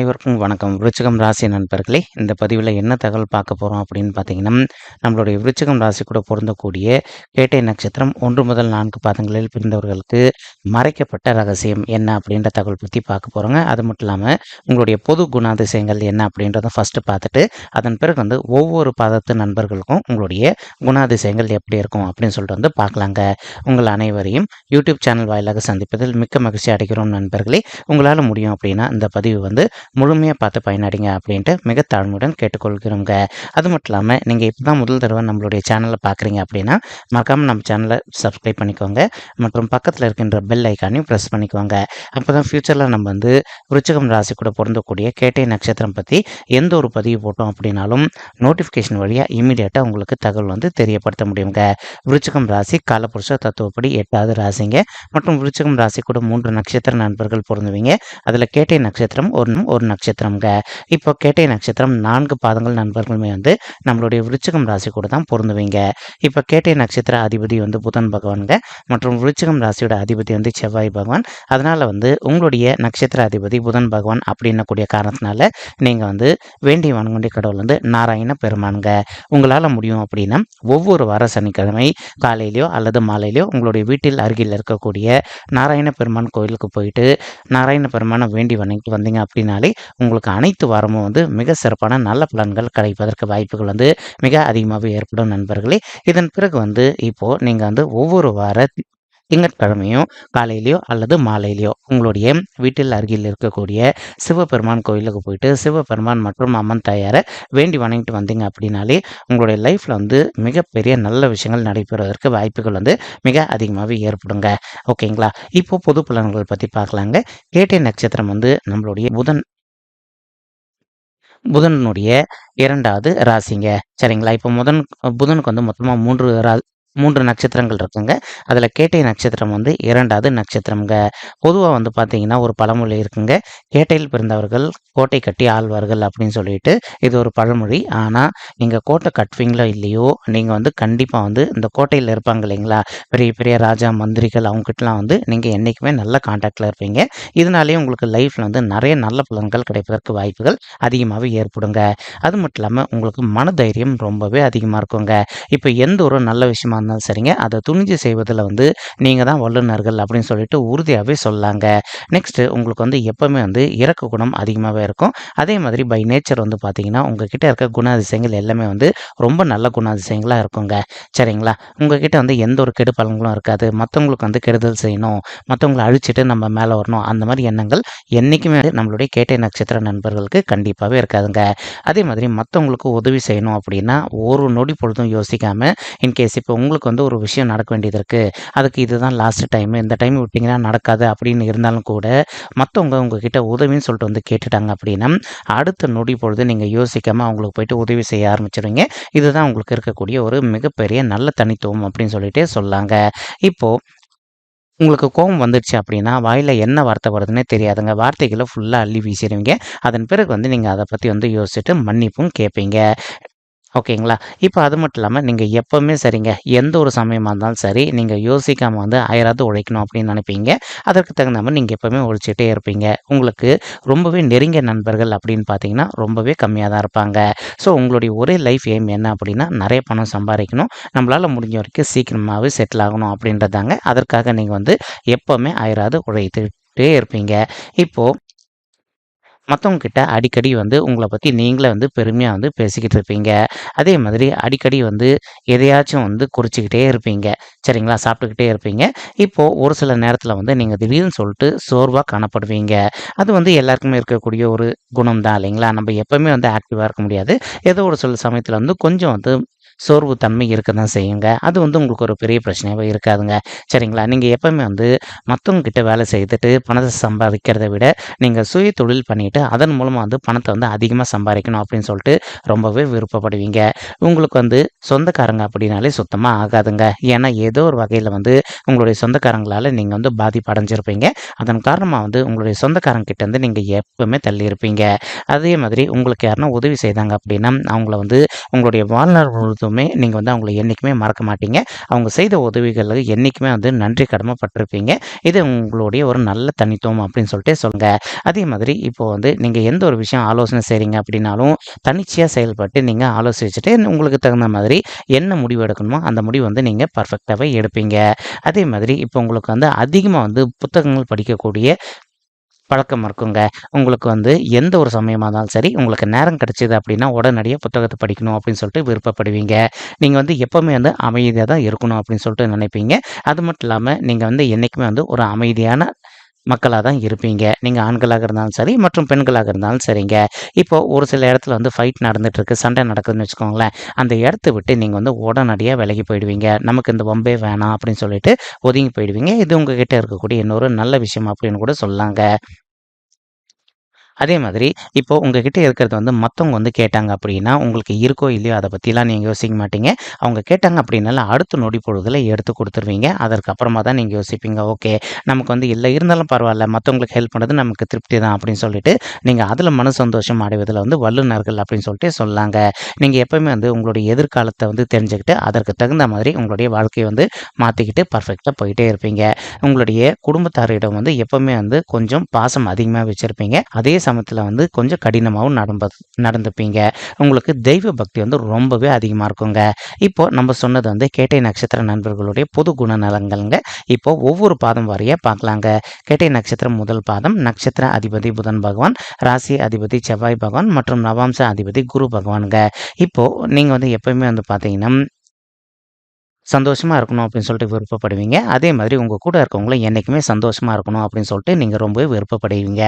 அனைவருக்கும் வணக்கம். விருச்சகம் ராசி நண்பர்களே இந்த பதிவில் என்ன தகவல் பார்க்க போகிறோம் அப்படின்னு பார்த்தீங்கன்னா நம்மளுடைய விருச்சிகம் ராசி கூட பொருந்தக்கூடிய கேட்டை நட்சத்திரம் ஒன்று முதல் நான்கு பாதங்களில் பிரிந்தவர்களுக்கு மறைக்கப்பட்ட ரகசியம் என்ன அப்படின்ற தகவல் பற்றி பார்க்க போகிறோங்க அது மட்டும் இல்லாமல் உங்களுடைய பொது குணாதிசயங்கள் என்ன அப்படின்றத ஃபஸ்ட்டு பார்த்துட்டு அதன் பிறகு வந்து ஒவ்வொரு பாதத்து நண்பர்களுக்கும் உங்களுடைய குணாதிசயங்கள் எப்படி இருக்கும் அப்படின்னு சொல்லிட்டு வந்து பார்க்கலாங்க. உங்கள் அனைவரையும் யூடியூப் சேனல் வாயிலாக சந்திப்பதில் மிக்க மகிழ்ச்சி அடைகிறோம் நண்பர்களே. உங்களால் முடியும் அப்படின்னா இந்த பதிவு வந்து முழுமையாக பார்த்து பயனடைங்க அப்படின்ட்டு மிக தாழ்மையுடன் கேட்டுக்கொள்கிறோங்க. அது மட்டும் இல்லாமல் நீங்கள் இப்போ தான் முதல் தடவை நம்மளுடைய சேனலை பார்க்குறீங்க அப்படின்னா மறக்காமல் நம்ம சேனலை சப்ஸ்கிரைப் பண்ணிக்கோங்க. மற்றும் பக்கத்தில் இருக்கின்ற பெல் ஐக்கானையும் ப்ரெஸ் பண்ணிக்கோங்க. அப்போ தான் ஃப்யூச்சரில் நம்ம வந்து விருச்சிகம் ராசி கூட பொருந்தக்கூடிய கேட்டை நட்சத்திரம் பற்றி எந்த ஒரு பதிவு போட்டோம் அப்படின்னாலும் நோட்டிஃபிகேஷன் வழியாக இமீடியட்டாக உங்களுக்கு தகவல் வந்து தெரியப்படுத்த முடியுங்க. விருச்சிகம் ராசி காலப்புருஷ தத்துவப்படி எட்டாவது ராசிங்க. மற்றும் விருச்சிகம் ராசி கூட மூன்று நட்சத்திர நண்பர்கள் பொருந்துவீங்க. அதில் கேட்டை நட்சத்திரம் ஒரு ஒரு நட்சத்திரம்ங்க. இப்போ கேட்டை நட்சத்திரம் நான்கு பாதங்கள் நண்பர்களுமே வந்து நம்மளுடைய விருச்சிகம் ராசி கூட தான் பொருந்துவீங்க. இப்போ கேட்டை நட்சத்திர அதிபதி வந்து புதன் பகவான்க மற்றும் விருச்சிகம் ராசியோட அதிபதி வந்து செவ்வாய் பகவான். அதனால் வந்து உங்களுடைய நட்சத்திர அதிபதி புதன் பகவான் அப்படின்னக்கூடிய காரணத்தினால நீங்கள் வந்து வேண்டிய வணங்குண்டிய கடவுள் வந்து நாராயண பெருமானுங்க. உங்களால் முடியும் அப்படின்னா ஒவ்வொரு வார சனிக்கிழமை காலையிலையோ அல்லது மாலையிலையோ உங்களுடைய வீட்டில் அருகில் இருக்கக்கூடிய நாராயண பெருமான் கோயிலுக்கு போயிட்டு நாராயண பெருமானை வேண்டி வணங்கி வந்தீங்க அப்படின்னாலே உங்களுக்கு அனைத்து வாரமும் வந்து மிக சிறப்பான நல்ல பலன்கள் கிடைப்பதற்கு வாய்ப்புகள் வந்து மிக அதிகமாகவே ஏற்படும் நண்பர்களே. இதன் பிறகு வந்து இப்போது நீங்கள் வந்து ஒவ்வொரு வார திங்கட்கிழமையும் காலையிலையோ அல்லது மாலையிலையோ உங்களுடைய வீட்டில் அருகில் இருக்கக்கூடிய சிவபெருமான் கோயிலுக்கு போயிட்டு சிவபெருமான் மற்றும் அம்மன் தாயாரை வேண்டி வணங்கிட்டு வந்தீங்க அப்படின்னாலே உங்களுடைய லைஃப்பில் வந்து மிகப்பெரிய நல்ல விஷயங்கள் நடைபெறுவதற்கு வாய்ப்புகள் வந்து மிக அதிகமாகவே ஏற்படுங்க. ஓகேங்களா? இப்போ பொது பலன்கள் பற்றி பார்க்கலாங்க. கேட்டை நட்சத்திரம் வந்து நம்மளுடைய புதன் புதனுடைய இரண்டாவது ராசிங்க. சரிங்களா? இப்போ முதன் புதனுக்கு வந்து மொத்தமாக மூன்று ரா மூன்று நட்சத்திரங்கள் இருக்குங்க. அதில் கேட்டை நட்சத்திரம் வந்து இரண்டாவது நட்சத்திரம்ங்க. பொதுவாக வந்து பார்த்தீங்கன்னா ஒரு பழமொழி இருக்குங்க. கேட்டையில் பிறந்தவர்கள் கோட்டை கட்டி ஆழ்வார்கள் அப்படின்னு சொல்லிட்டு இது ஒரு பழமொழி. ஆனால் நீங்கள் கோட்டை கட்டுவீங்களோ இல்லையோ நீங்கள் வந்து கண்டிப்பாக வந்து இந்த கோட்டையில் இருப்பாங்க இல்லைங்களா? பெரிய பெரிய ராஜா மந்திரிகள் அவங்ககிட்டலாம் வந்து நீங்கள் என்றைக்குமே நல்ல காண்டாக்டில் இருப்பீங்க. இதனாலேயே உங்களுக்கு லைஃப்பில் வந்து நிறைய நல்ல பலன்கள் கிடைப்பதற்கு வாய்ப்புகள் அதிகமாகவே ஏற்படுங்க. அது மட்டும் இல்லாமல் உங்களுக்கு மனதைரியம் ரொம்பவே அதிகமாக இருக்குங்க. இப்போ எந்த ஒரு நல்ல விஷயமா இருந்தாலும் சரிங்க. அதை துணிஞ்சு செய்வதில் வந்து நீங்கள் தான் வல்லுநர்கள் அப்படின்னு சொல்லிட்டு உறுதியாகவே சொல்லாங்க. நெக்ஸ்ட்டு உங்களுக்கு வந்து எப்போவுமே வந்து இறக்க குணம் அதிகமாகவே இருக்கும். அதே மாதிரி பை நேச்சர் வந்து பார்த்தீங்கன்னா உங்ககிட்ட இருக்க குணாதிசயங்கள் எல்லாமே வந்து ரொம்ப நல்ல குணாதிசயங்களாக இருக்குங்க. சரிங்களா? உங்ககிட்ட வந்து எந்த ஒரு கெடு பலன்களும் இருக்காது. மற்றவங்களுக்கு வந்து கெடுதல் செய்யணும். மற்றவங்களை அழிச்சிட்டு நம்ம மேலே வரணும். அந்த மாதிரி எண்ணங்கள் என்றைக்குமே நம்மளுடைய கேட்டை நட்சத்திர நண்பர்களுக்கு கண்டிப்பாகவே இருக்காதுங்க. அதே மாதிரி மற்றவங்களுக்கு உதவி செய்யணும் அப்படின்னா ஒரு நொடி பொழுதும் யோசிக்காமல் இன்கேஸ் இப்போ உங்களுக்கு வந்து ஒரு விஷயம் நடக்க வேண்டியது இருக்குது அதுக்கு இதுதான் லாஸ்ட் டைம் இந்த டைம் விட்டிங்கன்னா நடக்காது அப்படின்னு இருந்தாலும் கூட மற்றவங்க உங்ககிட்ட உதவின்னு சொல்லிட்டு வந்து கேட்டுட்டாங்க அப்படின்னா அடுத்த நொடி பொழுது நீங்கள் யோசிக்காமல் அவங்களுக்கு போயிட்டு உதவி செய்ய ஆரம்பிச்சிடுவீங்க இதுதான் உங்களுக்கு இருக்கக்கூடிய ஒரு மிகப்பெரிய நல்ல தனித்துவம் அப்படின்னு சொல்லிட்டு சொல்லாங்க. இப்போது உங்களுக்கு கோபம் வந்துடுச்சு அப்படின்னா வாயில் என்ன வார்த்தை வருதுன்னே தெரியாதுங்க. வார்த்தைகளை ஃபுல்லாக அள்ளி வீசிடுவீங்க. அதன் பிறகு வந்து நீங்கள் அதை பற்றி வந்து யோசிச்சுட்டு மன்னிப்பும் கேட்பீங்க ஓகேங்களா இப்போ அது மட்டும் இல்லாமல் நீங்கள் எப்போவுமே சரிங்க. எந்த ஒரு சமயமாக இருந்தாலும் சரி நீங்கள் யோசிக்காமல் வந்து அயராது உழைக்கணும் அப்படின்னு நினைப்பீங்க. அதற்கு தகுந்த மாதிரி நீங்கள் எப்போவுமே உழைச்சிட்டே இருப்பீங்க. உங்களுக்கு ரொம்பவே நெருங்கிய நண்பர்கள் அப்படின்னு பார்த்தீங்கன்னா ரொம்பவே கம்மியாக தான் இருப்பாங்க. ஸோ உங்களுடைய ஒரே லைஃப் எய்ம் என்ன அப்படின்னா நிறைய பணம் சம்பாதிக்கணும். நம்மளால் முடிஞ்ச வரைக்கும் சீக்கிரமாகவே செட்டில் ஆகணும் அப்படின்றதாங்க. அதற்காக நீங்கள் வந்து எப்போவுமே ஆயிராவது உழைத்துட்டே இருப்பீங்க. இப்போது மற்றவங்க கிட்ட அடிக்கடி வந்து உங்களை பற்றி நீங்களே வந்து பெருமையாக வந்து பேசிக்கிட்டு இருப்பீங்க. அதே மாதிரி அடிக்கடி வந்து எதையாச்சும் வந்து குறிச்சிக்கிட்டே இருப்பீங்க. சரிங்களா? சாப்பிட்டுக்கிட்டே இருப்பீங்க. இப்போது ஒரு சில நேரத்தில் வந்து நீங்கள் திடீர்னு சொல்லிட்டு சோர்வாக காணப்படுவீங்க. அது வந்து எல்லாருக்குமே இருக்கக்கூடிய ஒரு குணம் தான் இல்லைங்களா? நம்ம எப்போவுமே வந்து ஆக்டிவாக இருக்க முடியாது. ஏதோ ஒரு சில சமயத்தில் வந்து கொஞ்சம் வந்து சோர்வு தன்மை இருக்க தான் செய்யுங்க. அது வந்து உங்களுக்கு ஒரு பெரிய பிரச்சனையாகவே இருக்காதுங்க. சரிங்களா? நீங்கள் எப்போவுமே வந்து மற்றவங்கக்கிட்ட வேலை செய்துட்டு பணத்தை சம்பாதிக்கிறத விட நீங்கள் சுய தொழில் பண்ணிவிட்டு அதன் மூலமாக வந்து பணத்தை வந்து அதிகமாக சம்பாதிக்கணும் அப்படின்னு சொல்லிட்டு ரொம்பவே விருப்பப்படுவீங்க. உங்களுக்கு வந்து சொந்தக்காரங்க அப்படின்னாலே சுத்தமாக ஆகாதுங்க. ஏன்னா ஏதோ ஒரு வகையில் வந்து உங்களுடைய சொந்தக்காரங்களால் நீங்கள் வந்து பாதிப்பு அடைஞ்சிருப்பீங்க. அதன் காரணமாக வந்து உங்களுடைய சொந்தக்காரங்க வந்து நீங்கள் எப்பவுமே தள்ளி இருப்பீங்க. அதே மாதிரி உங்களுக்கு யாருன்னா உதவி செய்தாங்க அப்படின்னா அவங்கள வந்து உங்களுடைய வாழ்நாள் முழுவதும் இருந்தாலுமே நீங்கள் வந்து அவங்கள என்றைக்குமே மறக்க மாட்டீங்க. அவங்க செய்த உதவிகளுக்கு என்றைக்குமே வந்து நன்றி கடமைப்பட்டிருப்பீங்க. இது உங்களுடைய ஒரு நல்ல தனித்துவம் அப்படின்னு சொல்லிட்டு சொல்லுங்க. அதே மாதிரி இப்போ வந்து நீங்கள் எந்த ஒரு விஷயம் ஆலோசனை செய்கிறீங்க அப்படின்னாலும் தனிச்சையாக செயல்பட்டு நீங்கள் ஆலோசிச்சுட்டு உங்களுக்கு தகுந்த மாதிரி என்ன முடிவு எடுக்கணுமோ அந்த முடிவு வந்து நீங்கள் பர்ஃபெக்டாகவே எடுப்பீங்க. அதே மாதிரி இப்போ உங்களுக்கு வந்து அதிகமாக வந்து புத்தகங்கள் படிக்கக்கூடிய பழக்கம் இருக்குங்க. உங்களுக்கு வந்து எந்த ஒரு சமயமாக இருந்தாலும் சரி உங்களுக்கு நேரம் கிடைச்சிது அப்படின்னா உடனடியாக புத்தகத்தை படிக்கணும் அப்படின்னு சொல்லிட்டு விருப்பப்படுவீங்க. நீங்கள் வந்து எப்போவுமே வந்து அமைதியாக தான் இருக்கணும் அப்படின்னு சொல்லிட்டு நினைப்பீங்க. அது மட்டும் இல்லாமல் நீங்கள் வந்து என்றைக்குமே வந்து ஒரு அமைதியான மக்களாக தான் இருப்பீங்க. நீங்கள் ஆண்களாக இருந்தாலும் சரி மற்றும் பெண்களாக இருந்தாலும் சரிங்க. இப்போது ஒரு சில இடத்துல வந்து ஃபைட் நடந்துட்டுருக்கு சண்டை நடக்குதுன்னு வச்சுக்கோங்களேன். அந்த இடத்த விட்டு நீங்கள் வந்து உடனடியாக விலகி போயிடுவீங்க. நமக்கு இந்த வம்பே வேணாம் அப்படின்னு சொல்லிட்டு ஒதுங்கி போயிடுவீங்க. இது உங்ககிட்ட இருக்கக்கூடிய இன்னொரு நல்ல விஷயம் அப்படின்னு கூட சொல்லாங்க அதே மாதிரி இப்போ உங்ககிட்ட இருக்கிறது வந்து மற்றவங்க வந்து கேட்டாங்க அப்படின்னா உங்களுக்கு இருக்கோ இல்லையோ அதை பற்றிலாம் நீங்கள் யோசிக்க மாட்டீங்க. அவங்க கேட்டாங்க அப்படின்னால அடுத்த நொடி பொழுதில் எடுத்து கொடுத்துருவீங்க. அதற்கப்புறமா தான் நீங்கள் யோசிப்பீங்க ஓகே நமக்கு வந்து இல்லை இருந்தாலும் பரவாயில்ல மற்றவங்களுக்கு ஹெல்ப் பண்ணுறது நமக்கு திருப்தி தான் அப்படின்னு சொல்லிட்டு நீங்கள் அதில் மன சந்தோஷம் அடைவதில் வந்து வல்லுநர்கள் அப்படின்னு சொல்லிட்டு சொல்லாங்க. நீங்கள் எப்போவுமே வந்து உங்களுடைய எதிர்காலத்தை வந்து தெரிஞ்சுக்கிட்டு அதற்கு தகுந்த மாதிரி உங்களுடைய வாழ்க்கையை வந்து மாற்றிக்கிட்டு பர்ஃபெக்டாக போயிட்டே இருப்பீங்க. உங்களுடைய குடும்பத்தாரிடம் வந்து எப்போவுமே வந்து கொஞ்சம் பாசம் அதிகமாக வச்சுருப்பீங்க. அதே சமயம் சமயத்தில் வந்து கொஞ்சம் கடினமாகவும் நடந்த நடந்துப்பீங்க. உங்களுக்கு தெய்வ பக்தி வந்து ரொம்பவே அதிகமாக இருக்குங்க. இப்போ நம்ம சொன்னது வந்து கேட்டை நட்சத்திர நண்பர்களுடைய பொது குணநலங்கள்ங்க. இப்போ ஒவ்வொரு பாதம் வரைய பார்க்கலாங்க. கேட்டை நட்சத்திரம் முதல் பாதம் நட்சத்திர அதிபதி புதன் பகவான் ராசி அதிபதி செவ்வாய் பகவான் மற்றும் நவாம்ச அதிபதி குரு பகவானுங்க. இப்போ நீங்கள் வந்து எப்பயுமே வந்து பார்த்தீங்கன்னா சந்தோஷமாக இருக்கணும் அப்படின்னு சொல்லிட்டு விருப்பப்படுவீங்க. அதே மாதிரி உங்கள் கூட இருக்கவங்களும் என்றைக்குமே சந்தோஷமா இருக்கணும் அப்படின்னு சொல்லிட்டு நீங்கள் ரொம்பவே விருப்பப்படுவீங்க.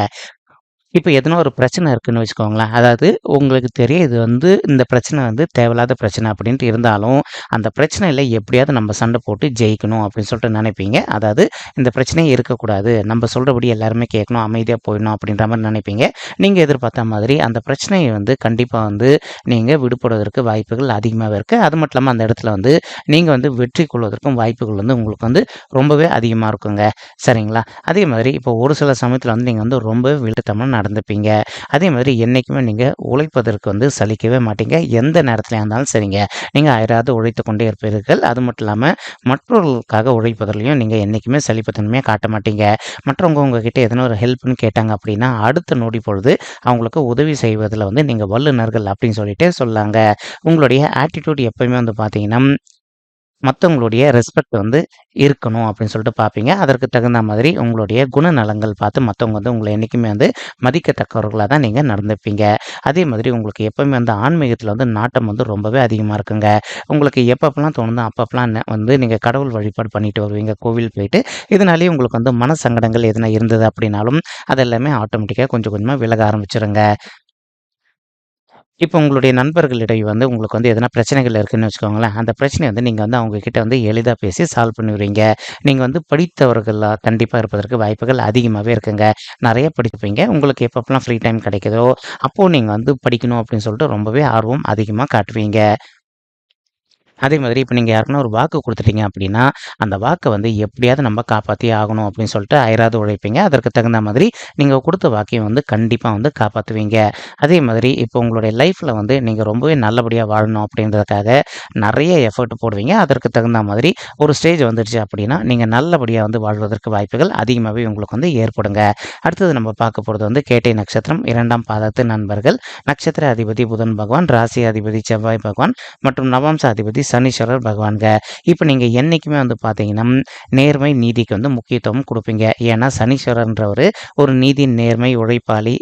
இப்போ எதனா ஒரு பிரச்சனை இருக்குன்னு வச்சுக்கோங்களேன். அதாவது உங்களுக்கு தெரியும் இது வந்து இந்த பிரச்சனை வந்து தேவையில்லாத பிரச்சனை அப்படின்ட்டு இருந்தாலும் அந்த பிரச்சனையில் எப்படியாவது நம்ம சண்டை போட்டு ஜெயிக்கணும் அப்படின்னு சொல்லிட்டு நினைப்பீங்க. அதாவது இந்த பிரச்சனையே இருக்கக்கூடாது. நம்ம சொல்கிறபடி எல்லாருமே கேட்கணும் அமைதியாக போயிடணும் அப்படின்ற மாதிரி நினைப்பீங்க. நீங்கள் எதிர்பார்த்த மாதிரி அந்த பிரச்சனையை வந்து கண்டிப்பாக வந்து நீங்கள் விடுபடுவதற்கு வாய்ப்புகள் அதிகமாகவே இருக்குது அது மட்டும் இல்லாமல் அந்த இடத்துல வந்து நீங்கள் வந்து வெற்றி கொள்வதற்கும் வாய்ப்புகள் வந்து உங்களுக்கு வந்து ரொம்பவே அதிகமாக இருக்குங்க. சரிங்களா? அதே மாதிரி இப்போ ஒரு சில சமயத்தில் வந்து நீங்கள் வந்து ரொம்பவே விழுத்தமாக நடந்துப்பீங்க. அதே மாதிரி என்றைக்குமே நீங்கள் உழைப்பதற்கு வந்து சலிக்கவே மாட்டீங்க. எந்த நேரத்துலையாக இருந்தாலும் சரிங்க. நீங்கள் அயராது உழைத்து கொண்டே இருப்பீர்கள். அது மட்டும் இல்லாமல் மற்றவர்களுக்காக உழைப்பதிலையும் நீங்கள் என்றைக்குமே சலிப்புத்தன்மையாக காட்ட மாட்டீங்க. மற்றவங்க உங்ககிட்ட எதனா ஒரு ஹெல்ப்னு கேட்டாங்க அப்படின்னா அடுத்த நொடி பொழுது அவங்களுக்கு உதவி செய்வதில் வந்து நீங்கள் வல்லுநர்கள் அப்படின்னு சொல்லிட்டு சொல்லாங்க. உங்களுடைய ஆட்டிடியூட் எப்பயுமே வந்து பார்த்தீங்கன்னா மற்றவங்களுடைய ரெஸ்பெக்ட் வந்து இருக்கணும் அப்படின்னு சொல்லிட்டு பார்ப்பீங்க. அதற்கு தகுந்த மாதிரி உங்களுடைய குணநலங்கள் பார்த்து மற்றவங்க வந்து உங்களை என்றைக்குமே வந்து மதிக்கத்தக்கவர்களாக தான் நீங்கள் நடந்துப்பீங்க. அதே மாதிரி உங்களுக்கு எப்போவுமே வந்து ஆன்மீகத்தில் வந்து நாட்டம் வந்து ரொம்பவே அதிகமாக இருக்குங்க. உங்களுக்கு எப்பப்பெல்லாம் தோணுதோ அப்பப்பெல்லாம் ந- வந்து நீங்கள் கடவுள் வழிபாடு பண்ணிட்டு வருவீங்க கோவில் போயிட்டு இதனாலேயே உங்களுக்கு வந்து மன சங்கடங்கள் எதுனா இருந்தது அப்படின்னாலும் அதெல்லாமே ஆட்டோமேட்டிக்காக கொஞ்சம் கொஞ்சமாக விலக ஆரம்பிச்சிருங்க. இப்போ உங்களுடைய நண்பர்களிடையே வந்து உங்களுக்கு வந்து எதனா பிரச்சனைகள் இருக்குன்னு வச்சுக்கோங்களேன் அந்த பிரச்சனையை வந்து நீங்கள் வந்து அவங்கக்கிட்ட வந்து எளிதாக பேசி சால்வ் பண்ணிடுவீங்க. நீங்கள் வந்து படித்தவர்களாக கண்டிப்பாக இருப்பதற்கு வாய்ப்புகள் அதிகமாகவே இருக்குங்க. நிறைய படிப்பீங்க. உங்களுக்கு எப்பப்பெல்லாம் ஃப்ரீ டைம் கிடைக்குதோ அப்போது நீங்கள் வந்து படிக்கணும் அப்படின்னு சொல்லிட்டு ரொம்பவே ஆர்வம் அதிகமாக காட்டுவீங்க. அதே மாதிரி இப்போ நீங்கள் யாருக்குன்னா ஒரு வாக்கு கொடுத்துட்டீங்க அப்படின்னா அந்த வாக்கை வந்து எப்படியாவது நம்ம காப்பாற்றியே ஆகணும் அப்படின்னு சொல்லிட்டு அயராது உழைப்பீங்க. அதற்கு தகுந்த மாதிரி நீங்கள் கொடுத்த வாக்கையும் வந்து கண்டிப்பாக வந்து காப்பாற்றுவீங்க அதே மாதிரி இப்போ உங்களுடைய லைஃப்பில் வந்து நீங்கள் ரொம்பவே நல்லபடியாக வாழணும் அப்படின்றதுக்காக நிறைய எஃபர்ட் போடுவீங்க. அதற்கு தகுந்த மாதிரி ஒரு ஸ்டேஜ் வந்துடுச்சு அப்படின்னா நீங்கள் நல்லபடியாக வந்து வாழ்வதற்கு வாய்ப்புகள் அதிகமாகவே உங்களுக்கு வந்து ஏற்படுங்க. அடுத்தது நம்ம பார்க்க போகிறது வந்து கேட்டை நட்சத்திரம். இரண்டாம் பாதத்து நண்பர்கள். நட்சத்திர அதிபதி புதன் பகவான் ராசி அதிபதி செவ்வாய் பகவான் மற்றும் நவாம்ச அதிபதி சனீஸ்வரர் பகவான்க. இப்போ நீங்கள் என்றைக்குமே வந்து பார்த்தீங்கன்னா நேர்மை நீதிக்கு வந்து முக்கியத்துவம் கொடுப்பீங்க. ஏன்னா சனீஸ்வரன்றவர் ஒரு நீதி நேர்மை உழைப்பாளி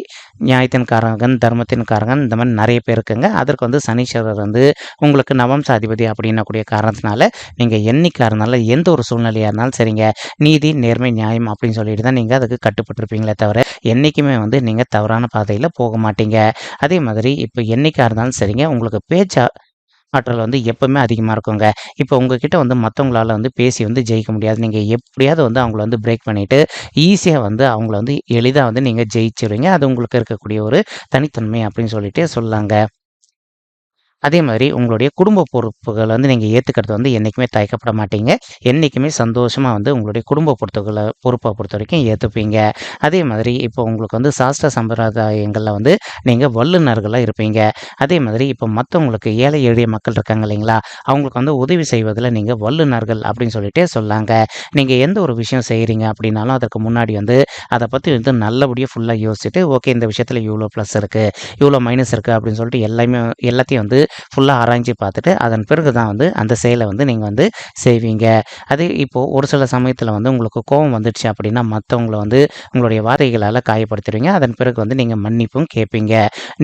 நியாயத்தின் காரகன் தர்மத்தின் காரகன் இந்த மாதிரி நிறைய பேர் இருக்குங்க. அதற்கு வந்து சனீஸ்வரர் வந்து உங்களுக்கு நவம்ச அதிபதி அப்படின்னக்கூடிய காரணத்தினால நீங்கள் என்னைக்கா இருந்தாலும் எந்த ஒரு சூழ்நிலையாக இருந்தாலும் சரிங்க. நீதி நேர்மை நியாயம் அப்படின்னு சொல்லிட்டு தான் நீங்கள் அதுக்கு கட்டுப்பட்டிருப்பீங்களே தவிர என்றைக்குமே வந்து நீங்கள் தவறான பாதையில் போக மாட்டீங்க. அதே மாதிரி இப்போ என்னைக்கா இருந்தாலும் சரிங்க. உங்களுக்கு பேச்சா ஆற்றல் வந்து எப்பவுமே அதிகமாக இருக்குங்க. இப்போ உங்ககிட்ட வந்து மற்றவங்களால வந்து பேசி வந்து ஜெயிக்க முடியாது. நீங்கள் எப்படியாவது வந்து அவங்கள வந்து பிரேக் பண்ணிவிட்டு ஈஸியாக வந்து அவங்கள வந்து எளிதாக வந்து நீங்கள் ஜெயிச்சிருவீங்க. அது உங்களுக்கு இருக்கக்கூடிய ஒரு தனித்தன்மை அப்படின்னு சொல்லிட்டு சொல்லாங்க அதே மாதிரி உங்களுடைய குடும்ப பொறுப்புகளை வந்து நீங்கள் ஏற்றுக்கிறது வந்து என்றைக்குமே தயக்கப்பட மாட்டீங்க. என்றைக்குமே சந்தோஷமாக வந்து உங்களுடைய குடும்ப பொறுத்துகளை பொறுப்பை பொறுத்த வரைக்கும் ஏற்றுப்பீங்க அதே மாதிரி இப்போ உங்களுக்கு வந்து சாஸ்திர சம்பிரதாயங்களில் வந்து நீங்கள் வல்லுநர்களாக இருப்பீங்க. அதே மாதிரி இப்போ மற்றவங்களுக்கு ஏழை எளிய மக்கள் இருக்காங்க இல்லைங்களா? அவங்களுக்கு வந்து உதவி செய்வதில் நீங்கள் வல்லுனர்கள் அப்படின்னு சொல்லிட்டே சொல்லாங்க. நீங்கள் எந்த ஒரு விஷயம் செய்கிறீங்க அப்படின்னாலும் அதற்கு முன்னாடி வந்து அதை பற்றி வந்து நல்லபடியாக ஃபுல்லாக யோசிச்சுட்டு, ஓகே இந்த விஷயத்தில் இவ்வளோ ப்ளஸ் இருக்குது இவ்வளோ மைனஸ் இருக்குது அப்படின்னு சொல்லிட்டு எல்லாமே எல்லாத்தையும் வந்து ஃபுல்லாக ஆராய்ஞ்சு பார்த்துட்டு, அதன் பிறகு தான் வந்து அந்த செயலை வந்து நீங்கள் வந்து செய்வீங்க. அதே இப்போது ஒரு சில சமயத்தில் வந்து உங்களுக்கு கோபம் வந்துடுச்சு அப்படின்னா, மற்றவங்களை வந்து உங்களுடைய வார்த்தைகளால் காயப்படுத்துவீங்க அதன் பிறகு வந்து நீங்கள் மன்னிப்பும் கேட்பீங்க.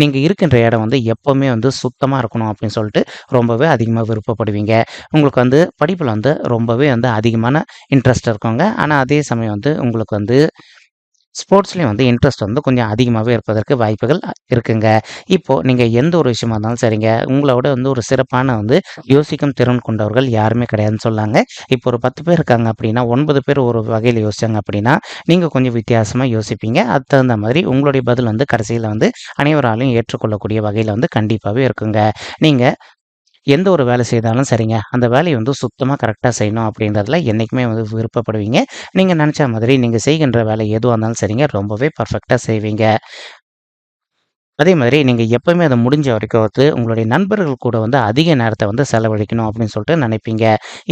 நீங்கள் இருக்கின்ற இடம் வந்து எப்போவுமே வந்து சுத்தமாக இருக்கணும் அப்படின்னு சொல்லிட்டு ரொம்பவே அதிகமாக விருப்பப்படுவீங்க. உங்களுக்கு வந்து படிப்பில் வந்து ரொம்பவே வந்து அதிகமான இன்ட்ரெஸ்ட் இருக்குங்க. ஆனால் அதே சமயம் வந்து உங்களுக்கு வந்து ஸ்போர்ட்ஸ்லேயும் வந்து இன்ட்ரெஸ்ட் வந்து கொஞ்சம் அதிகமாகவே இருப்பதற்கு வாய்ப்புகள் இருக்குங்க. இப்போது நீங்கள் எந்த ஒரு விஷயமா இருந்தாலும் சரிங்க, உங்களோட வந்து ஒரு சிறப்பான வந்து யோசிக்கும் திறன் கொண்டவர்கள் யாருமே கிடையாதுன்னு சொன்னாங்க இப்போ ஒரு 10 பேர் இருக்காங்க அப்படின்னா, ஒன்பது பேர் ஒரு வகையில் யோசிச்சாங்க அப்படின்னா, நீங்கள் கொஞ்சம் வித்தியாசமாக யோசிப்பீங்க. அதுக்கு தகுந்த மாதிரி உங்களுடைய பதில் வந்து கடைசியில் வந்து அனைவராலையும் ஏற்றுக்கொள்ளக்கூடிய வகையில் வந்து கண்டிப்பாகவே இருக்குங்க. நீங்கள் எந்த ஒரு வேலை செய்தாலும் சரிங்க, அந்த வேலையை வந்து சுத்தமாக கரெக்டாக செய்யணும் அப்படின்றதுல என்னைக்குமே வந்து விருப்பப்படுவீங்க. நீங்கள் நினச்ச மாதிரி நீங்கள் செய்கின்ற வேலை எதுவாக இருந்தாலும் சரிங்க, ரொம்பவே பர்ஃபெக்டாக செய்வீங்க. அதே மாதிரி நீங்கள் எப்பவுமே அதை முடிஞ்ச வரைக்கும் வந்து உங்களுடைய நண்பர்கள் கூட வந்து அதிக நேரத்தை வந்து செலவழிக்கணும் அப்படின்னு சொல்லிட்டு நினைப்பீங்க.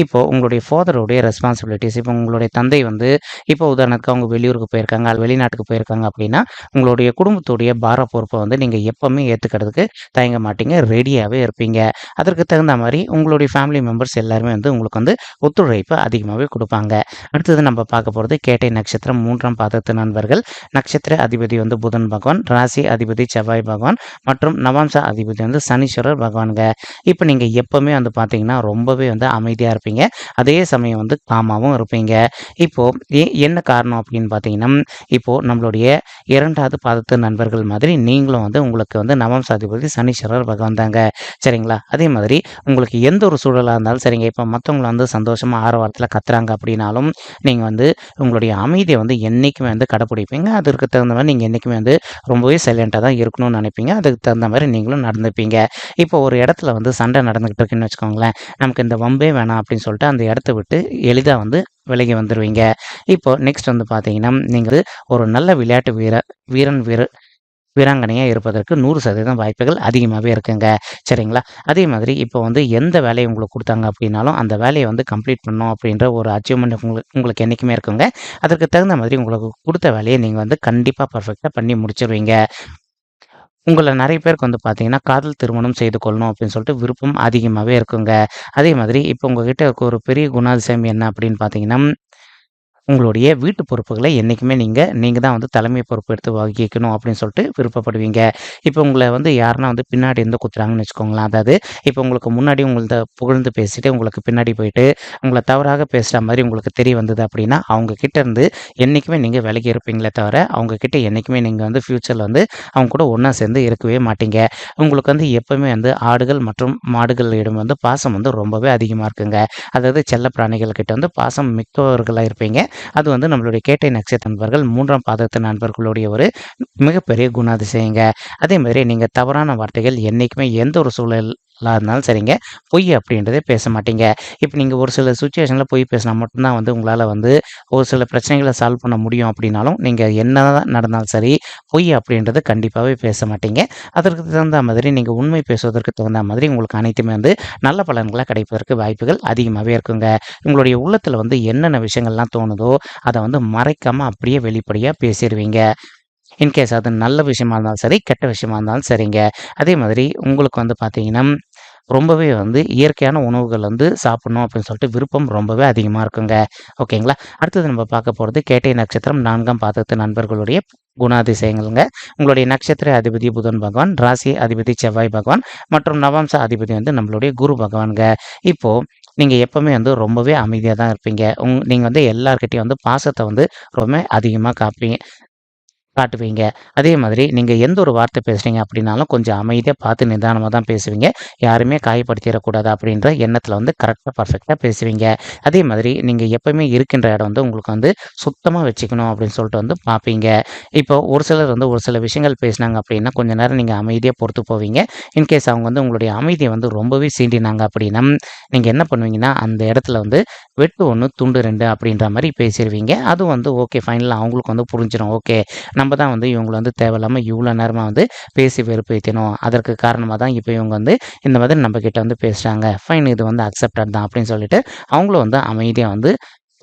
இப்போ உங்களுடைய ஃபாதருடைய ரெஸ்பான்சிபிலிட்டிஸ் இப்போ உங்களுடைய தந்தை வந்து இப்போ உதாரணத்துக்கு அவங்க வெளியூருக்கு போயிருக்காங்க, அல்லது வெளிநாட்டுக்கு போயிருக்காங்க அப்படின்னா, உங்களுடைய குடும்பத்துடைய பார பொறுப்பை வந்து நீங்கள் எப்பவுமே ஏற்றுக்கிறதுக்கு தயங்க மாட்டீங்க. ரெடியாகவே இருப்பீங்க. அதற்கு தகுந்த மாதிரி உங்களுடைய ஃபேமிலி மெம்பர்ஸ் எல்லாருமே வந்து உங்களுக்கு வந்து ஒத்துழைப்பு அதிகமாகவே கொடுப்பாங்க அடுத்தது நம்ம பார்க்க போகிறது கேட்டை நட்சத்திரம் மூன்றாம் பாதத்து நண்பர்கள். நட்சத்திர அதிபதி வந்து புதன் பகவான், ராசி அதிபதி செவ்வாய் பகவான் மற்றும் நவாம்ச அதிபதி வந்து சனீஸ்வரர் பகவானுங்க இப்போ நீங்கள் எப்பவுமே வந்து பார்த்தீங்கன்னா, ரொம்பவே வந்து அமைதியாக இருப்பீங்க. அதே சமயம் வந்து காமாவும் இருப்பீங்க. இப்போ என்ன காரணம் அப்படின்னு பார்த்தீங்கன்னா, இப்போது நம்மளுடைய இரண்டாவது பாதத்து நண்பர்கள் மாதிரி நீங்களும் வந்து உங்களுக்கு வந்து நவம்ச அதிபதி சனீஸ்வரர் பகவான் தாங்க. சரிங்களா? அதே மாதிரி உங்களுக்கு எந்த ஒரு சூழலாக இருந்தாலும் சரிங்க, இப்போ மற்றவங்களை வந்து சந்தோஷமாக ஆரவாரத்தில் கத்துறாங்க அப்படின்னாலும், நீங்கள் வந்து உங்களுடைய அமைதியை வந்து என்றைக்குமே வந்து கடைப்பிடிப்பீங்க. அதற்கு தகுந்த மாதிரி நீங்கள் என்றைக்குமே வந்து ரொம்பவே சைலண்ட்டாக தான் இருக்கணும் நடக்கணும்னு நினைப்பீங்க. அதுக்கு தகுந்த மாதிரி நீங்களும் நடந்துப்பீங்க. இப்போ ஒரு இடத்துல வந்து சண்டை நடந்துக்கிட்டு இருக்குன்னு வச்சுக்கோங்களேன், நமக்கு இந்த வம்பே வேணாம் அப்படின்னு சொல்லிட்டு அந்த இடத்த விட்டு எளிதாக வந்து விலகி வந்துடுவீங்க இப்போ நெக்ஸ்ட் வந்து பார்த்தீங்கன்னா, நீங்கள் ஒரு நல்ல விளையாட்டு வீர வீரன் வீர வீராங்கனையாக இருப்பதற்கு 100% வாய்ப்புகள் அதிகமாகவே இருக்குங்க. சரிங்களா? அதே மாதிரி இப்போ வந்து எந்த வேலையை உங்களுக்கு கொடுத்தாங்க அப்படின்னாலும், அந்த வேலையை வந்து கம்ப்ளீட் பண்ணணும் அப்படின்ற ஒரு அச்சீவ்மெண்ட் உங்களுக்கு உங்களுக்கு என்னைக்குமே இருக்குங்க. அதற்கு தகுந்த மாதிரி உங்களுக்கு கொடுத்த வேலையை நீங்கள் வந்து கண்டிப்பாக பர்ஃபெக்டாக பண்ணி முடிச்சிருவீங்க. உங்களை நிறைய பேருக்கு வந்து பார்த்தீங்கன்னா, காதல் திருமணம் செய்து கொள்ளணும் அப்படின்னு சொல்லிட்டு விருப்பம் அதிகமாகவே இருக்குங்க. அதே மாதிரி இப்போ உங்ககிட்ட இருக்க ஒரு பெரிய குணாதிசயம் என்ன அப்படின்னு பார்த்தீங்கன்னா, உங்களுடைய வீட்டு பொறுப்புகளை என்றைக்குமே நீங்கள் நீங்கள் தான் வந்து தலைமை பொறுப்பு எடுத்து வகிக்கணும் அப்படின்னு சொல்லிட்டு விருப்பப்படுவீங்க. இப்போ உங்களை வந்து யாருன்னா வந்து பின்னாடி இருந்து குத்துறாங்கன்னு வச்சுக்கோங்களேன். அதாவது இப்போ உங்களுக்கு முன்னாடி உங்கள்த புகழ்ந்து பேசிட்டு, உங்களுக்கு பின்னாடி போயிட்டு, உங்களை தவறாக பேசுகிற மாதிரி உங்களுக்கு தெரிய வந்தது அப்படின்னா, அவங்க கிட்ட இருந்து என்றைக்குமே நீங்கள் விலகி இருப்பீங்களே தவிர, அவங்க கிட்ட என்றைக்குமே நீங்கள் வந்து ஃப்யூச்சரில் வந்து அவங்க கூட ஒன்றா சேர்ந்து இருக்கவே மாட்டீங்க. உங்களுக்கு வந்து எப்பவுமே வந்து ஆடுகள் மற்றும் மாடுகளிடம் வந்து பாசம் வந்து ரொம்பவே அதிகமாக இருக்குங்க. அதாவது செல்ல பிராணிகள் கிட்ட வந்து பாசம் மிக்கவர்களாக இருப்பீங்க. அது வந்து நம்மளுடைய கேட்டை நட்சத்திர நண்பர்கள் மூன்றாம் பாதத்து நண்பர்களுடைய ஒரு மிகப்பெரிய குணாதிசயங்க. அதே மாதிரி நீங்க தவறான வார்த்தைகள் என்றைக்குமே எந்த ஒரு சூழல் இருந்தாலும் சரிங்க, பொய் அப்படின்றதே பேச மாட்டீங்க. இப்போ நீங்கள் ஒரு சில சுச்சுவேஷனில் பொய் பேசினா மட்டும்தான் வந்து உங்களால் வந்து ஒரு சில பிரச்சனைகளை சால்வ் பண்ண முடியும் அப்படின்னாலும், நீங்கள் என்னதான் நடந்தாலும் சரி, பொய் அப்படின்றது கண்டிப்பாகவே பேச மாட்டீங்க. அதற்கு தகுந்த மாதிரி நீங்கள் உண்மை பேசுவதற்கு தகுந்த மாதிரி உங்களுக்கு அனைத்துமே வந்து நல்ல பலன்களாக கிடைப்பதற்கு வாய்ப்புகள் அதிகமாகவே இருக்குங்க. உங்களுடைய உள்ளத்தில் வந்து என்னென்ன விஷயங்கள்லாம் தோணுதோ, அதை வந்து மறைக்காமல் அப்படியே வெளிப்படையாக பேசிடுவீங்க இன்கேஸ் அது நல்ல விஷயமா இருந்தாலும் சரி, கெட்ட விஷயமா இருந்தாலும் சரிங்க. அதே மாதிரி உங்களுக்கு வந்து பார்த்தீங்கன்னா, ரொம்பவே வந்து இயற்கையான உணவுகள் வந்து சாப்பிடணும் அப்படின்னு சொல்லிட்டு விருப்பம் ரொம்பவே அதிகமாக இருக்குங்க. ஓகேங்களா? அடுத்தது நம்ம பார்க்க போகிறது கேட்டை நட்சத்திரம் நான்காம் பாதத்து நண்பர்களுடைய குணாதிசயங்கள்ங்க. உங்களுடைய நட்சத்திர அதிபதி புதன் பகவான், ராசி அதிபதி செவ்வாய் பகவான் மற்றும் நவம்ச அதிபதி வந்து நம்மளுடைய குரு பகவான்ங்க. இப்போது நீங்கள் எப்பவுமே வந்து ரொம்பவே அமைதியாக தான் இருப்பீங்க. உங் நீங்கள் வந்து எல்லாருக்கிட்டையும் வந்து பாசத்தை வந்து ரொம்ப அதிகமாக காப்பீங்க. காட்டுவீங்க. அதே மாதிரி நீங்கள் எந்த ஒரு வார்த்தை பேசுகிறீங்க அப்படின்னாலும் கொஞ்சம் அமைதியாக பார்த்து நிதானமாக தான் பேசுவீங்க. யாருமே காயப்படுத்திடக்கூடாது அப்படின்ற எண்ணத்தில் வந்து கரெக்டாக பர்ஃபெக்டாக பேசுவீங்க. அதே மாதிரி நீங்கள் எப்போயுமே இருக்கின்ற இடம் வந்து உங்களுக்கு வந்து சுத்தமாக வச்சுக்கணும் அப்படின்னு சொல்லிட்டு வந்து பார்ப்பீங்க. இப்போ ஒரு சிலர் வந்து ஒரு சில விஷயங்கள் பேசினாங்க அப்படின்னா கொஞ்ச நேரம் நீங்கள் அமைதியாக பொறுத்து போவீங்க. இன்கேஸ் அவங்க வந்து உங்களுடைய அமைதியை வந்து ரொம்பவே சீண்டினாங்க அப்படின்னா நீங்கள் என்ன பண்ணுவீங்கன்னா அந்த இடத்துல வந்து வெட்டு ஒன்று துண்டு ரெண்டு அப்படின்ற மாதிரி பேசிடுவீங்க அது வந்து ஓகே ஃபைனலாக அவங்களுக்கு வந்து புரிஞ்சிடும் ஓகே நம்ம நம்ம தான் வந்து இவங்களை வந்து தேவையில்லாமல் இவ்வளோ நேரமாக வந்து பேசி வெறுப்பேற்றணும் அதற்கு காரணமாக தான் இப்போ இவங்க வந்து இந்த மாதிரி நம்ம வந்து பேசுகிறாங்க ஃபைன் இது வந்து அக்செப்டட் தான் அப்படின்னு சொல்லிட்டு அவங்களும் வந்து அமைதியாக வந்து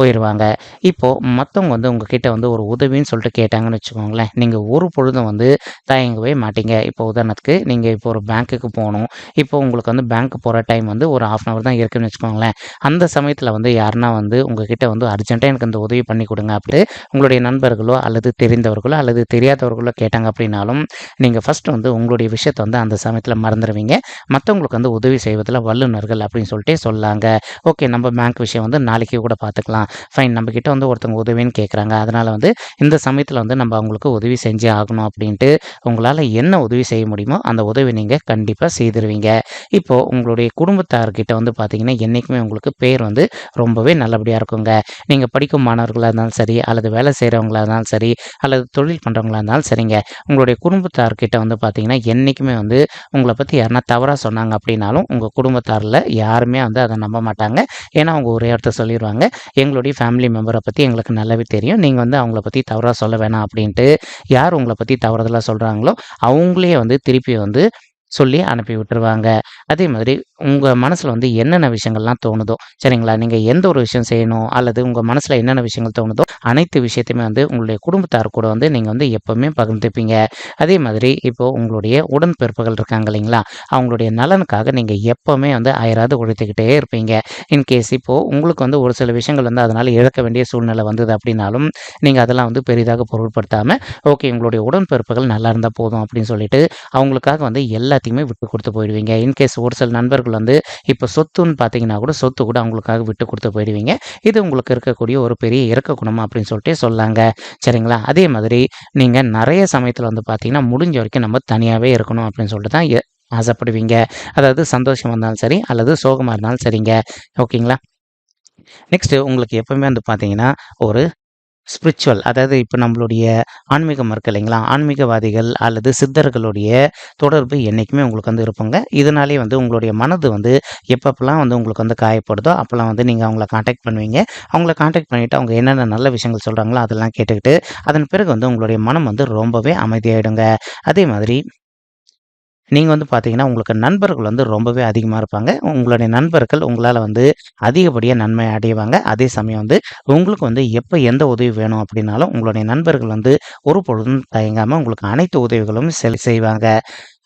போயிடுவாங்க இப்போது மற்றவங்க வந்து உங்ககிட்ட வந்து ஒரு உதவின்னு சொல்லிட்டு கேட்டாங்கன்னு வச்சுக்கோங்களேன் நீங்கள் ஒரு பொழுதும் வந்து தயங்கவே மாட்டீங்க. இப்போ உதாரணத்துக்கு நீங்கள் இப்போ ஒரு பேங்க்குக்கு போகணும். இப்போ உங்களுக்கு வந்து பேங்க் போகிற டைம் வந்து ஒரு ஆஃப் அன் அவர் தான் இருக்குன்னு வச்சுக்கோங்களேன். அந்த சமயத்தில் வந்து யாருன்னா வந்து உங்ககிட்ட வந்து அர்ஜென்ட்டாக எனக்கு இந்த உதவி பண்ணி கொடுங்க அப்படி உங்களுடைய நண்பர்களோ அல்லது தெரிந்தவர்களோ அல்லது தெரியாதவர்களோ கேட்டாங்க அப்படின்னாலும் நீங்கள் ஃபஸ்ட்டு வந்து உங்களுடைய விஷயத்தை வந்து அந்த சமயத்தில் மறந்துடுவீங்க மற்றவங்களுக்கு வந்து உதவி செய்வதில் வல்லுநர்கள் அப்படின்னு சொல்லிட்டு சொல்லாங்க. ஓகே நம்ம பேங்க் விஷயம் வந்து நாளைக்கு கூட பார்த்துக்கலாம். ஃபைன் நம்மக்கிட்ட வந்து ஒருத்தவங்க உதவின்னு கேட்குறாங்க அதனால் வந்து இந்த சமயத்தில் வந்து நம்ம அவங்களுக்கு உதவி செஞ்சே ஆகணும் அப்படின்ட்டு உங்களால் என்ன உதவி செய்ய முடியுமோ அந்த உதவி நீங்கள் கண்டிப்பாக செய்திருவீங்க. இப்போது உங்களுடைய குடும்பத்தார்கிட்ட வந்து பார்த்தீங்கன்னா என்றைக்குமே உங்களுக்கு பேர் வந்து ரொம்பவே நல்லபடியாக இருக்குங்க. நீங்கள் படிக்கும் மாணவர்களாக இருந்தாலும் சரி அல்லது வேலை செய்கிறவங்களா இருந்தாலும் சரி அல்லது தொழில் பண்ணுறவங்களா இருந்தாலும் சரிங்க. உங்களுடைய குடும்பத்தார்கிட்ட வந்து பார்த்தீங்கன்னா என்றைக்குமே வந்து உங்களை பற்றி யாருன்னா தவறாக சொன்னாங்க அப்படின்னாலும் உங்கள் குடும்பத்தாரில் யாருமே வந்து அதை நம்ப மாட்டாங்க. ஏன்னா அவங்க ஒரே இடத்த சொல்லிடுவாங்க எங்கள் எங்களுடைய ஃபேமிலி மெம்பரை பற்றி எங்களுக்கு நல்லாவே தெரியும். நீங்கள் வந்து அவங்கள பற்றி தவறாக சொல்ல வேணாம் அப்படின்ட்டு யார் உங்களை பற்றி தவறுதலாக சொல்கிறாங்களோ அவங்களே வந்து திருப்பி வந்து சொல்லி அனுப்பி விட்டுருவாங்க. அதே மாதிரி உங்கள் மனசில் வந்து என்னென்ன விஷயங்கள்லாம் தோணுதோ சரிங்களா? நீங்கள் எந்த ஒரு விஷயம் செய்யணும் அல்லது உங்கள் மனசில் என்னென்ன விஷயங்கள் தோணுதோ அனைத்து விஷயத்தையுமே வந்து உங்களுடைய குடும்பத்தார் கூட வந்து நீங்கள் வந்து எப்போவுமே பகிர்ந்துப்பீங்க. அதே மாதிரி இப்போது உங்களுடைய உடன்பிறப்புகள் இருக்காங்க இல்லைங்களா? அவங்களுடைய நலனுக்காக நீங்கள் எப்போவுமே வந்து அயராது உழைத்துக்கிட்டே இருப்பீங்க. இன்கேஸ் இப்போது உங்களுக்கு வந்து ஒரு சில விஷயங்கள் வந்து அதனால் இழக்க வேண்டிய சூழ்நிலை வந்தது அப்படின்னாலும் நீங்கள் அதெல்லாம் வந்து பெரிதாக பொருட்படுத்தாமல் ஓகே உங்களுடைய உடன்பிறப்புகள் நல்லா இருந்தால் போதும் அப்படின்னு சொல்லிட்டு அவங்களுக்காக வந்து எல்லா எல்லாத்தையுமே விட்டு கொடுத்து போயிடுவீங்க. இன்கேஸ் ஒரு சில நண்பர்கள் வந்து இப்போ சொத்துன்னு பார்த்தீங்கன்னா கூட சொத்து கூட அவங்களுக்காக விட்டு கொடுத்து போயிடுவீங்க. இது உங்களுக்கு இருக்கக்கூடிய ஒரு பெரிய இறக்க குணம் அப்படின்னு சொல்லிட்டு சொல்லாங்க. சரிங்களா? அதே மாதிரி நீங்கள் நிறைய சமயத்தில் வந்து பார்த்தீங்கன்னா முடிஞ்ச வரைக்கும் நம்ம தனியாகவே இருக்கணும் அப்படின்னு சொல்லிட்டு தான் ஆசைப்படுவீங்க. அதாவது சந்தோஷமாக இருந்தாலும் சரி அல்லது சோகமாக இருந்தாலும் சரிங்க. ஓகேங்களா? நெக்ஸ்ட்டு உங்களுக்கு எப்பவுமே வந்து பார்த்தீங்கன்னா ஒரு ஸ்பிரிச்சுவல் அதாவது இப்போ நம்மளுடைய ஆன்மீகம் இருக்கு இல்லைங்களா? ஆன்மீகவாதிகள் அல்லது சித்தர்களுடைய தொடர்பு என்றைக்குமே உங்களுக்கு வந்து இருப்பாங்க இதனாலே வந்து உங்களுடைய மனது வந்து எப்பப்பெல்லாம் வந்து உங்களுக்கு வந்து காயப்படுதோ அப்போல்லாம் வந்து நீங்கள் அவங்கள காண்டாக்ட் பண்ணுவீங்க. அவங்கள காண்டாக்ட் பண்ணிவிட்டு அவங்க என்னென்ன நல்ல விஷயங்கள் சொல்கிறாங்களோ அதெல்லாம் கேட்டுக்கிட்டு அதன் பிறகு வந்து உங்களுடைய மனம் வந்து ரொம்பவே அமைதியாகிடுங்க அதே மாதிரி நீங்கள் வந்து பார்த்தீங்கன்னா உங்களுக்கு நண்பர்கள் வந்து ரொம்பவே அதிகமாக இருப்பாங்க. உங்களுடைய நண்பர்கள் உங்களால் வந்து அதிகப்படியாக நன்மை அடைவாங்க. அதே சமயம் வந்து உங்களுக்கு வந்து எப்போ எந்த உதவி வேணும் அப்படின்னாலும் உங்களுடைய நண்பர்கள் வந்து ஒரு பொழுதும் தயங்காமல் உங்களுக்கு அனைத்து உதவிகளும் செல் செய்வாங்க.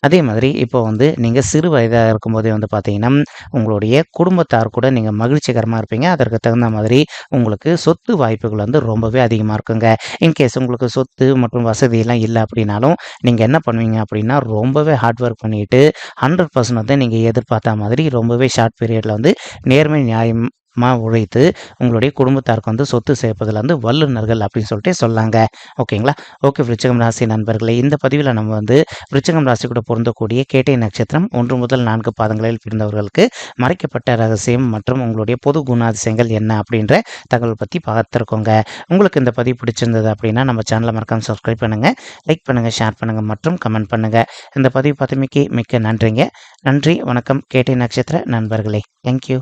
அதே மாதிரி இப்போ வந்து நீங்கள் சிறு வயதாக இருக்கும்போதே வந்து பார்த்தீங்கன்னா உங்களுடைய குடும்பத்தார் கூட நீங்கள் மகிழ்ச்சிகரமாக இருப்பீங்க. அதற்கு தகுந்த மாதிரி உங்களுக்கு சொத்து வாய்ப்புகள் வந்து ரொம்பவே அதிகமாக இருக்குங்க. இன்கேஸ் உங்களுக்கு சொத்து மற்றும் வசதியெல்லாம் இல்லை அப்படின்னாலும் நீங்கள் என்ன பண்ணுவீங்க அப்படின்னா ரொம்பவே ஹார்ட் ஒர்க் பண்ணிட்டு ஹண்ட்ரட் பர்சன்ட் வந்து நீங்கள் எதிர்பார்த்த மாதிரி ரொம்பவே ஷார்ட் பீரியடில் வந்து நேர்மை நியாயம் மா உழைத்து உங்களுடைய குடும்பத்தாருக்கு வந்து சொத்து சேர்ப்பதில் வந்து வல்லுநர்கள் அப்படின்னு சொல்லிட்டு சொல்லாங்க. ஓகேங்களா? ஓகே விருச்சகம் ராசி நண்பர்களே இந்த பதிவில் நம்ம வந்து விருச்சகம் ராசி கூட பொருந்தக்கூடிய கேட்டை நட்சத்திரம் ஒன்று முதல் நான்கு பாதங்களில் பிறந்தவர்களுக்கு மறைக்கப்பட்ட ரகசியம் மற்றும் உங்களுடைய பொது குணாதிசயங்கள் என்ன அப்படின்ற தகவல் பற்றி பார்த்துருக்கோங்க. உங்களுக்கு இந்த பதிவு பிடிச்சிருந்தது அப்படின்னா நம்ம சேனலை மறக்காமல் சப்ஸ்கிரைப் பண்ணுங்கள் லைக் பண்ணுங்கள் ஷேர் பண்ணுங்கள் மற்றும் கமெண்ட் பண்ணுங்கள் இந்த பதிவு பார்த்தமைக்கு மிக்க நன்றிங்க. நன்றி வணக்கம் கேட்டை நட்சத்திர நண்பர்களே. தேங்க்யூ